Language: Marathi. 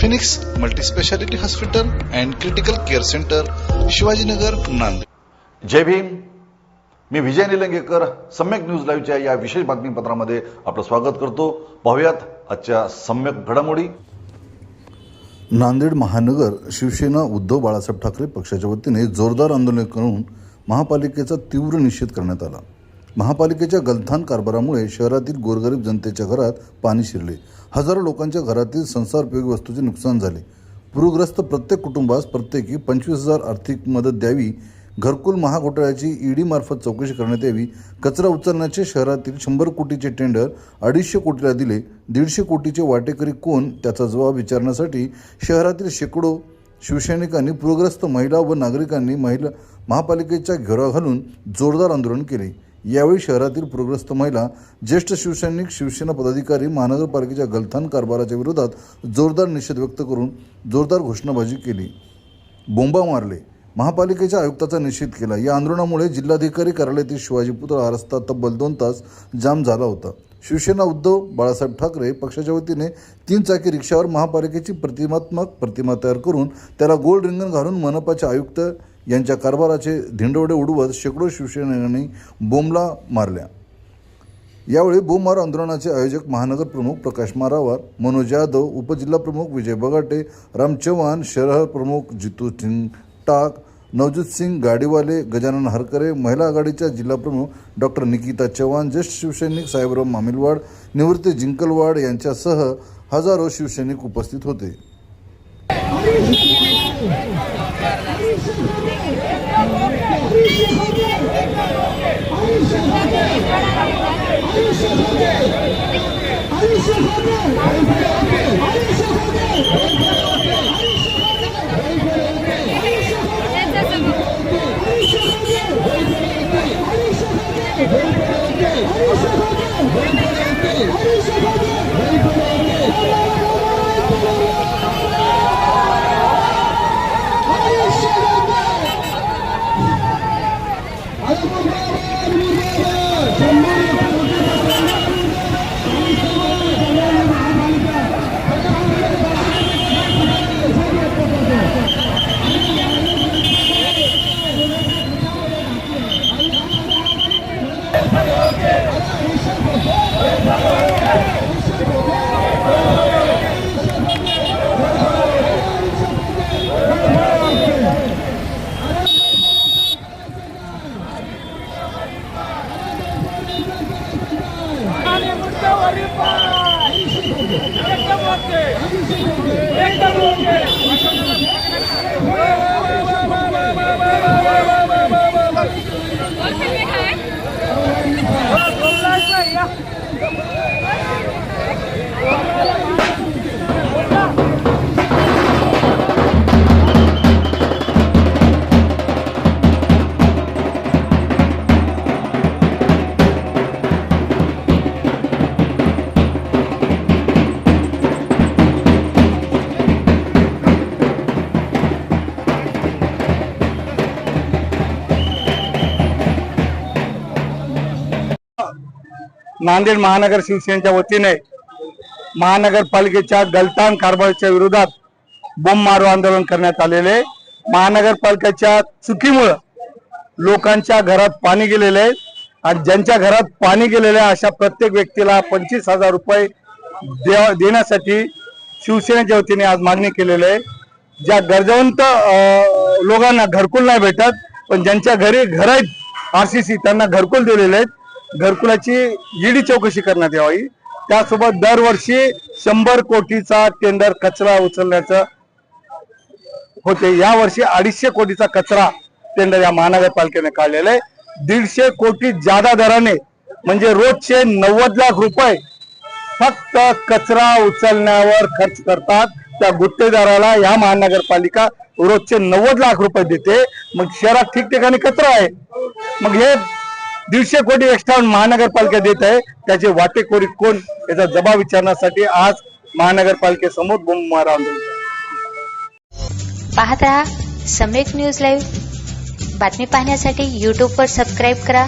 Phoenix multispeciality hospital and critical care centre Shivajinagar Nanded. जय भीम. मी विजय निलंगेकर सम्यक न्यूज लाईव्हच्या या विशेष बातमीपत्रामध्ये आपलं स्वागत करतो. पाहुयात आजच्या सम्यक घडामोडी. नांदेड महानगर शिवसेना उद्धव बाळासाहेब ठाकरे पक्षाच्या वतीने जोरदार आंदोलन करून महापालिकेचा तीव्र निषेध करण्यात आला. महापालिकेच्या गलथान कारभारामुळे शहरातील गोरगरीब जनतेच्या घरात पाणी शिरले. हजारो लोकांच्या घरातील संसारोपयोगी वस्तूचे नुकसान झाले. पूरग्रस्त प्रत्येक कुटुंबास प्रत्येकी पंचवीस हजार आर्थिक मदत द्यावी घरकुल महाघोटाळ्याची ईडीमार्फत चौकशी करण्यात यावी कचरा उचलण्याचे शहरातील शंभर कोटीचे टेंडर अडीचशे कोटीला दिले दीडशे कोटीचे वाटेकरी कोण त्याचा जबाब विचारण्यासाठी शहरातील शेकडो शिवसैनिकांनी पूरग्रस्त महिला व नागरिकांनी महिला महापालिकेच्या घेरा घालून जोरदार आंदोलन केले. यावेळी शहरातील पूरग्रस्त महिला ज्येष्ठ शिवसैनिक शिवसेना पदाधिकारी महानगरपालिकेच्या गलथान कारभाराच्या विरोधात जोरदार निषेध व्यक्त करून जोरदार घोषणाबाजी केली. बोंबा मारले. महापालिकेच्या आयुक्ताचा निषेध केला. या आंदोलनामुळे जिल्हाधिकारी कार्यालयातील शिवाजीपुत्र हा रस्ता तब्बल दोन तास जाम झाला होता. शिवसेना उद्धव बाळासाहेब ठाकरे पक्षाच्या वतीने तीन चाकी रिक्षावर महापालिकेची प्रतिमात्मक प्रतिमा तयार करून त्याला गोल रिंगण घालून मनपाचे आयुक्त यांच्या कारभाराचे धिंडवडे उडवत शेकडो शिवसेनेकांनी बोंबला मारल्या. यावेळी बोमार आंदोलनाचे आयोजक महानगर प्रमुख प्रकाश मारावार मनोज यादव उपजिल्हाप्रमुख विजय बगाटे राम चव्हाण शहर प्रमुख जितू सिंग टाक नवजित सिंग गाडीवाले गजानन हरकरे महिला आघाडीच्या जिल्हाप्रमुख डॉक्टर निकिता चव्हाण ज्येष्ठ शिवसैनिक साहेबराव मामिलवाड निवृत्ती जिंकलवाड यांच्यासह हजारो शिवसैनिक उपस्थित होते. Hadi şu kadın! Hadi şu kadın! Nanded महानगर शिवसेनेच्या वतीने महानगरपालिकेच्या गलतान कारभाराच्या विरोधात बोंब मारो आंदोलन करण्यात आलेले महानगरपालिकेच्या चुकीमुळं लोकांच्या घरात पाणी गेलेले आहे. आणि ज्यांच्या घरात पाणी गेलेलं आहे अशा प्रत्येक व्यक्तीला पंचवीस हजार रुपये देण्यासाठी शिवसेनेच्या वतीने आज मागणी केलेली आहे. ज्या गरजवंत लोकांना घरकुल नाही भेटत पण ज्यांच्या घरी घर आहेत सी त्यांना घरकुल दिलेले आहेत. घरकुलाची ईडी चौकशी करण्यात यावी. त्यासोबत दरवर्षी शंभर कोटीचा टेंडर कचरा उचलण्याचं होते. या वर्षी अडीचशे कोटीचा कचरा टेंडर या महानगरपालिकेने काढलेला आहे. दीडशे कोटी जादा दराने म्हणजे रोजचे नव्वद लाख रुपये फक्त कचरा उचलण्यावर खर्च करतात. त्या गुत्तेदाराला या महानगरपालिका रोजचे नव्वद लाख रुपये देते. मग शहरात ठिकठिकाणी कचरा आहे. मग हे दीडशे कोटी एक्स्ट्रा महानगरपालिका देत आहे. त्याचे वाटेकोरी कोण? याचा जबाब विचारण्यासाठी आज महानगरपालिकेसमोर बोंबमारा आंदोलन. पाहत राहा सम्यक न्यूज लाईव्ह. बातमी पाहण्यासाठी युट्यूबवर सबस्क्राईब करा.